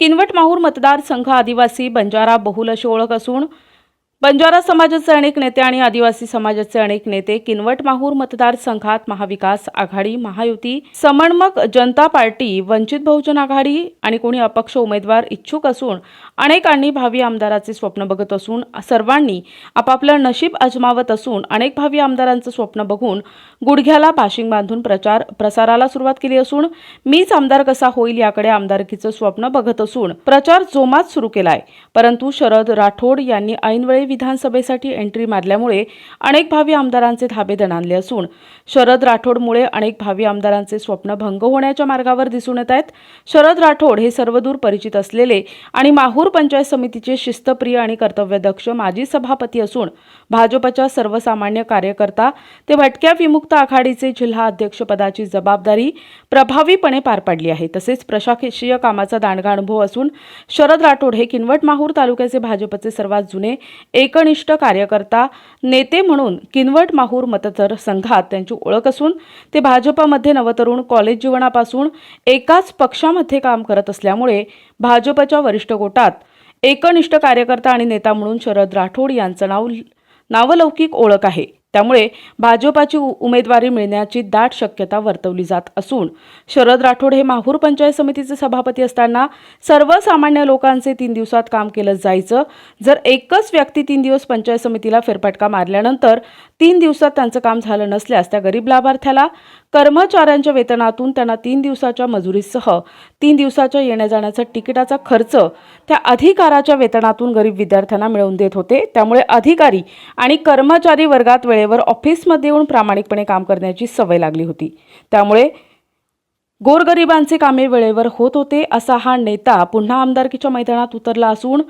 किनवट माहूर मतदारसंघ आदिवासी बंजारा बहुल अशी ओळख असून बंजारा समाजाचे अनेक नेते आणि आदिवासी समाजाचे अनेक नेते किनवट माहूर मतदारसंघात महाविकास आघाडी महायुती समन्मक जनता पार्टी वंचित बहुजन आघाडी आणि कोणी अपक्ष उमेदवार इच्छुक असून अनेकांनी भावी आमदाराचे स्वप्न बघत असून सर्वांनी आपापलं नशीब अजमावत असून अनेक भावी आमदारांचं स्वप्न बघून गुडघ्याला पाशिंग बांधून प्रचार प्रसाराला सुरुवात केली असून मीच आमदार कसा होईल याकडे आमदारकीचं स्वप्न बघत असून प्रचार जोमात सुरू केलाय. परंतु शरद राठोड यांनी ऐनवेळी विधानसभेसाठी एंट्री मारल्यामुळे अनेक भावी आमदारांचे धाबे दणाणले असून शरद राठोडमुळे अनेक भावी आमदारांचे स्वप्न भंग होण्याच्या मार्गावर दिसून येत आहेत. शरद राठोड हे सर्वदूर परिचित असलेले आणि माहूर पंचायत समितीचे शिस्तप्रिय आणि कर्तव्यदक्ष माजी सभापती असून भाजपच्या सर्वसामान्य कार्यकर्ता ते भटक्या विमुक्त आघाडीचे जिल्हा अध्यक्षपदाची जबाबदारी प्रभावीपणे पार पाडली आहे. तसेच प्रशासकीय कामाचा दांडगा अनुभव असून शरद राठोड हे किनवट माहूर तालुक्याचे भाजपचे सर्वात जुने एकनिष्ठ कार्यकर्ता नेते म्हणून किनवट माहूर मतदारसंघात त्यांची ओळख असून ते भाजपामध्ये नवतरुण कॉलेज जीवनापासून एकाच पक्षामध्ये काम करत असल्यामुळे भाजपच्या वरिष्ठ गोटात एकनिष्ठ कार्यकर्ता आणि नेता म्हणून शरद राठोड यांचं नाव नावलौकिक ओळख आहे. त्यामुळे भाजपाची उ- उमेदवारी मिळण्याची दाट शक्यता वर्तवली जात असून शरद राठोड हे माहूर पंचायत समितीचे सभापती असताना सर्वसामान्य लोकांचे तीन दिवसात काम केलं जायचं. जर एकच व्यक्ती तीन दिवस पंचायत समितीला फेरफटका मारल्यानंतर तीन दिवसात त्यांचं काम झालं नसल्यास त्या गरीब लाभार्थ्याला कर्मचाऱ्यांच्या वेतनातून त्यांना तीन दिवसाच्या मजुरीसह तीन दिवसाच्या येण्या जाण्याचा तिकिटाचा खर्च त्या अधिकाराच्या वेतनातून गरीब विद्यार्थ्यांना मिळवून देत होते. त्यामुळे अधिकारी आणि कर्मचारी वर्गात वेळेवर ऑफिसमध्ये येऊन प्रामाणिकपणे काम करण्याची सवय लागली होती. त्यामुळे गोरगरिबांचे कामे वेळेवर होत होते असा हा नेता पुन्हा आमदारकीच्या मैदानात उतरला असून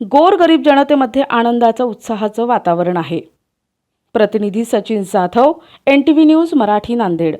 गोरगरीब जनतेमध्ये आनंदाचं उत्साहाचं वातावरण आहे. प्रतिनिधी Sachin Jadhav N T V news Marathi Nanded.